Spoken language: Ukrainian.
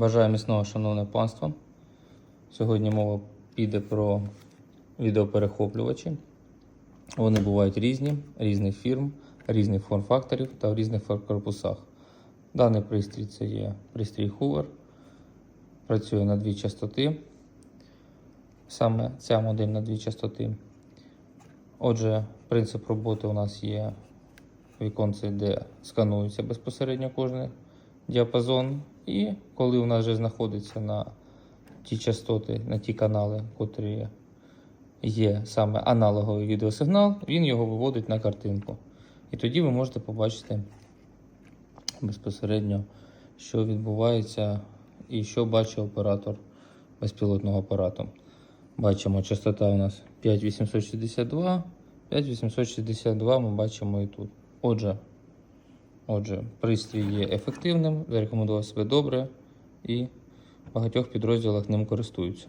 Бажаю міцного, шановне панство. Сьогодні мова піде про відеоперехоплювачі. Вони бувають різні, різних фірм, різних форм-факторів та в різних корпусах. Даний пристрій це є пристрій Hoover. Працює на дві частоти. Саме ця модель на дві частоти. Отже, принцип роботи у нас є віконце, де сканується безпосередньо кожний діапазон. І коли нас вже знаходиться на ті частоти, на ті канали, котрі є саме аналоговий відеосигнал, він його виводить на картинку. І тоді ви можете побачити безпосередньо, що відбувається і що бачить оператор безпілотного апарату. Бачимо, частота у нас 5862, 5862 ми бачимо і тут. Отже, Отже, пристрій є ефективним, зарекомендував себе добре і в багатьох підрозділах ним користуються.